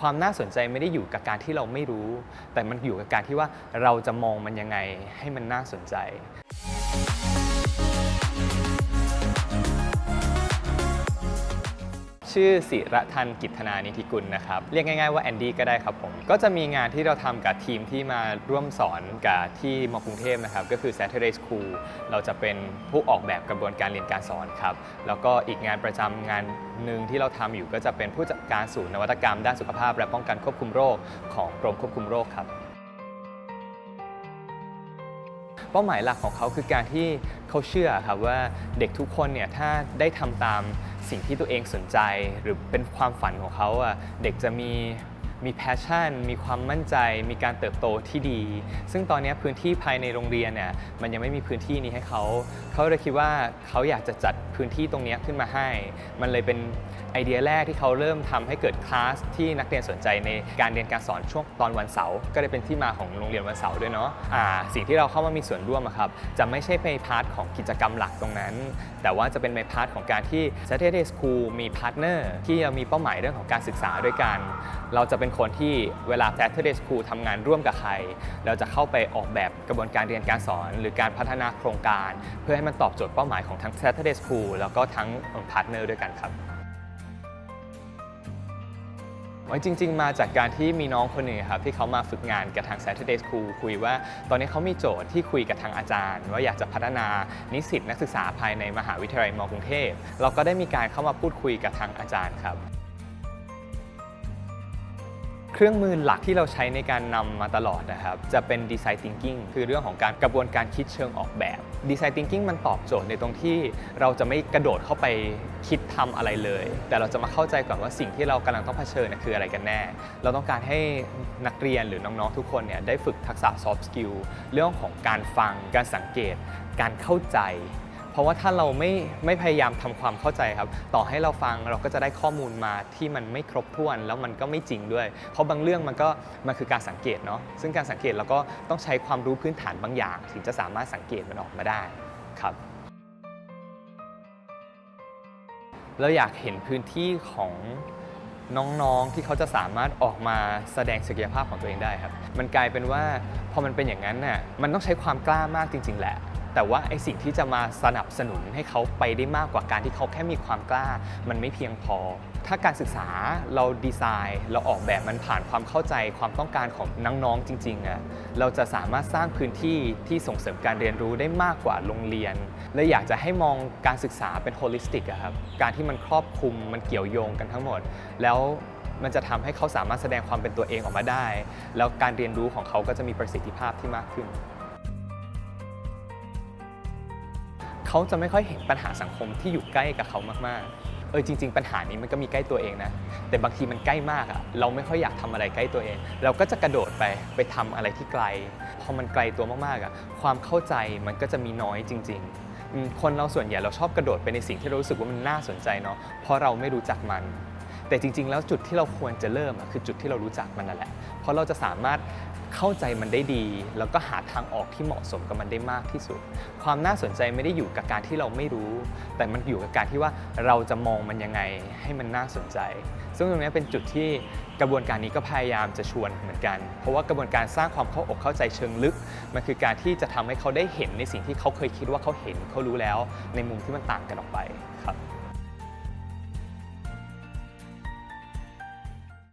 ความน่าสนใจไม่ได้อยู่กับการที่เราไม่รู้ แต่มันอยู่กับการที่ว่าเราจะมองมันยังไงให้มันน่าสนใจ ชื่อศิระทันกิจธนานิธิกุลนะครับ เรียกง่ายๆว่าแอนดี้ก็ได้ครับผม ก็จะมีงานที่เราทำกับทีมที่มาร่วมสอนกับที่มกรุงเทพนะครับ ก็คือ Saturday School เราจะเป็นผู้ออกแบบกระบวนการเรียนการสอนครับ แล้วก็อีกงานประจำงานหนึ่งที่เราทำอยู่ก็จะเป็นผู้จัดการศูนย์นวัตกรรม ด้านสุขภาพ และป้องกันควบคุมโรคของกรมควบคุมโรคครับเป้าหมายหลักของเขาคือการที่เขาเชื่อครับว่าเด็กทุกคนเนี่ยถ้าได้ทำตาม สิ่งที่ตัวเองสนใจ หรือเป็นความฝันของเขาอะเด็กจะมี มีแพชชั่น มีความมั่นใจ มีการเติบโตที่ดี ซึ่งตอนนี้พื้นที่ภายในโรงเรียนเนี่ยมันยังไม่มีพื้นที่นี้ให้เขา เขาเลยคิดว่าเขาอยากจะจัดพื้นที่ตรงนี้ขึ้นมาให้ มันเลยเป็นไอเดียแรกที่เขาเริ่มทำให้เกิดคลาสที่นักเรียนสนใจในการเรียนการสอนช่วงตอนวันเสาร์ก็เลยเป็นที่มาของโรงเรียนวันเสาร์ด้วยเนาะสิ่งที่เราเข้ามามีส่วนร่วมครับจะไม่ใช่ในพาร์ทของกิจกรรมหลักตรงนั้น แต่ว่าจะเป็นในพาร์ทของการที่ Saturday School มีพาร์ทเนอร์ที่เรามีเป้าหมายเรื่องของการศึกษาด้วยกัน เราจะเป็นคนที่เวลา Saturday School ทำงานร่วมกับใคร เราจะเข้าไปออกแบบกระบวนการเรียนการสอน หรือการพัฒนาโครงการ เพื่อให้มันตอบโจทย์เป้าหมายของทั้ง Saturday School แล้วก็ทั้งพาร์ทเนอร์ด้วยกันครับว่าจริง ๆ มาจากการที่มีน้องคนหนึ่งครับที่เขามาฝึกงานกับทาง Saturday School คุยว่า ตอนนี้เขามีโจทย์ที่คุยกับทางอาจารย์ ว่าอยากจะพัฒนานิสิตนักศึกษาภายในมหาวิทยาลัยมกรุงเทพ เราก็ได้มีการเข้ามาพูดคุยกับทางอาจารย์ครับ เครื่องมือหลักที่เราใช้ในการนำมาตลอดนะครับ จะเป็น Design Thinking คือเรื่องของการกระบวนการคิดเชิงออกแบบ Design Thinking มันตอบโจทย์ในตรงที่เราจะไม่กระโดดเข้าไปคิดทำอะไรเลย แต่เราจะมาเข้าใจก่อนว่าสิ่งที่เรากำลังต้องเผชิญนยคืออะไรกันแน่ เราต้องการให้นักเรียนหรือน้องๆทุกคนเนี่ยได้ฝึกทักษะ soft skill เรื่องของการฟังการสังเกต การเข้าใจ เพราะว่าถ้าเราไม่ไม่พยายามทำความเข้าใจครับ ต่อให้เราฟังเราก็จะได้ข้อมูลมาที่มันไม่ครบถ้วน แล้วมันก็ไม่จริงด้วย เพราะบางเรื่องมันก็มันคือการสังเกตเนาะซึ่งการสังเกตเราก็ต้องใช้ความรู้พื้นฐานบางอย่าง ถึงจะสามารถสังเกตมันออกมาได้ครับเราอยากเห็นพื้นที่ของน้องๆ ที่เขาจะสามารถออกมาแสดงศักยภาพของตัวเองได้ครับ มันกลายเป็นว่าพอมันเป็นอย่างนั้นน่ะ มันต้องใช้ความกล้ามากจริง ๆ แหละ แต่ว่าไอสิ่งที่จะมาสนับสนุนให้เขาไปได้มากกว่าการที่เขาแค่มีความกล้า มันไม่เพียงพอ ถ้าการศึกษาเราดีไซน์ เราออกแบบมันผ่านความเข้าใจความต้องการของน้องๆจริงๆอะเราจะสามารถสร้างพื้นที่ที่ส่งเสริมการเรียนรู้ได้มากกว่าโรงเรียน และอยากจะให้มองการศึกษาเป็นโฮลิสติกอะครับการที่มันครอบคลุมมันเกี่ยวโยงกันทั้งหมด แล้วมันจะทำให้เขาสามารถแสดงความเป็นตัวเองออกมาได้ แล้วการเรียนรู้ของเขาก็จะมีประสิทธิภาพที่มากขึ้น เขาจะไม่ค่อยเห็นปัญหาสังคมที่อยู่ใกล้กับเขามากๆ เออจริง ๆ ปัญหานี้มันก็มีใกล้ตัวเองนะ แต่บางทีมันใกล้มากอะเราไม่ค่อยอยากทำอะไรใกล้ตัวเอง เราก็จะกระโดดไปไปทำอะไรที่ไกล พอมันไกลตัวมากๆอะความเข้าใจมันก็จะมีน้อยจริง ๆ คนเราส่วนใหญ่เราชอบกระโดดไปในสิ่งที่เรารู้สึกว่ามันน่าสนใจเนาะ เพราะเราไม่รู้จักมันแต่จริง ๆ แล้วจุดที่เราควรจะเริ่มคือจุดที่เรารู้จักมันนั่นแหละ เพราะเราจะสามารถ เข้าใจมันได้ดี แล้วก็หาทางออกที่เหมาะสมกับมันได้มากที่สุด ความน่าสนใจไม่ได้อยู่กับการที่เราไม่รู้ แต่มันอยู่กับการที่ว่าเราจะมองมันยังไงให้มันน่าสนใจ ซึ่งตรงนี้เป็นจุดที่กระบวนการนี้ก็พยายามจะชวนเหมือนกัน เพราะว่ากระบวนการสร้างความเข้าอกเข้าใจเชิงลึก มันคือการที่จะทำให้เขาได้เห็นในสิ่งที่เขาเคยคิดว่าเขาเห็นเขารู้แล้ว ในมุมที่มันต่างกันออกไปครับ